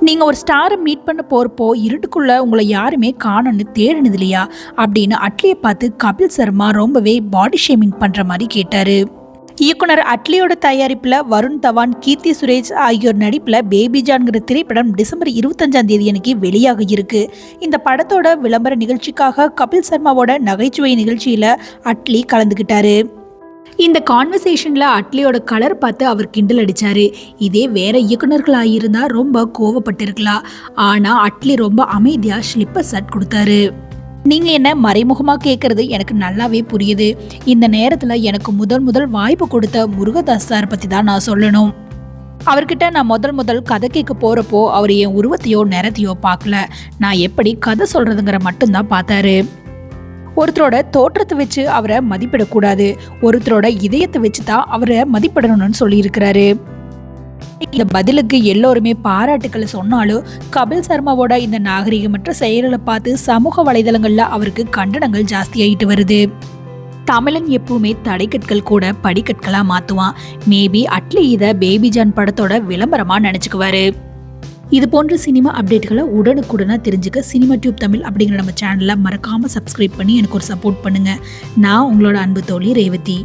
நீங்கள் ஒரு ஸ்டாரை மீட் பண்ண போகிறப்போ இருட்டுக்குள்ளே உங்களை யாருமே காணோன்னு தேடினது இல்லையா? அப்படின்னு அட்லியை பார்த்து கபில் சர்மா ரொம்பவே பாடி ஷேமிங் பண்ணுற மாதிரி கேட்டார். இயக்குனர் அட்லியோட தயாரிப்பில் வருண் தவான் கீர்த்தி சுரேஷ் ஆகியோர் நடிப்பில் பேபி ஜான்கிற திரைப்படம் டிசம்பர் இருபத்தஞ்சாம் தேதி அன்னைக்கு வெளியாக இருக்கு. இந்த படத்தோட விளம்பர நிகழ்ச்சிக்காக கபில் சர்மாவோட நகைச்சுவை நிகழ்ச்சியில் அட்லி கலந்துக்கிட்டாரு இந்த கான்வர்சேஷனில் அட்லியோட கலர் பார்த்து அவர் கிண்டல் அடித்தார் இதே வேற இயக்குனர்களாக இருந்தால் ரொம்ப கோவப்பட்டிருக்கலாம் ஆனால் அட்லி ரொம்ப அமைதியாக ஸ்லிப்பர் சட் கொடுத்தாரு. நீங்கள் என்ன மறைமுகமாக கேட்குறது எனக்கு நல்லாவே புரியுது. இந்த நேரத்தில் எனக்கு முதல் முதல் வாய்ப்பு கொடுத்த முருகதாஸ் சார் பற்றி தான் நான் சொல்லணும். அவர்கிட்ட நான் முதல் முதல் கதை கேட்க போகிறப்போ அவர் என் உருவத்தையோ நிறத்தையோ பார்க்கல. நான் எப்படி கதை சொல்கிறதுங்கிற மட்டும்தான் பார்த்தாரு. ஒருத்தரோட தோற்றத்தை வச்சு அவரை மதிப்பிடக்கூடாது. ஒருத்தரோட இதயத்தை வச்சு தான் அவரை மதிப்பிடணும்னு சொல்லியிருக்கிறாரு. இந்த பதிலுக்கு எல்லோருமே பாராட்டுக்களை சொன்னாலும் கபில் சர்மாவோட இந்த நாகரிகமற்ற செயல்களை பார்த்து சமூக வலைதளங்கள்ல அவருக்கு கண்டனங்கள் ஜாஸ்தியாயிட்டு வருது. தமிழன் எப்பவுமே தடைக்கற்கள் கூட படிக்கற்களாக மாற்றுவான் மேபி அட்லி இதை பேபி ஜான் படத்தோட விளம்பரமாக நினச்சிக்குவாரு. இது போன்ற சினிமா அப்டேட்களை உடனுக்குடனாக தெரிஞ்சுக்க சினிமா டியூப் தமிழ் அப்படிங்கிற நம்ம சேனலை மறக்காமல் சப்ஸ்கிரைப் பண்ணி எனக்கு ஒரு சப்போர்ட் பண்ணுங்கள் நான் உங்களோட அன்பு தோழி ரேவதி.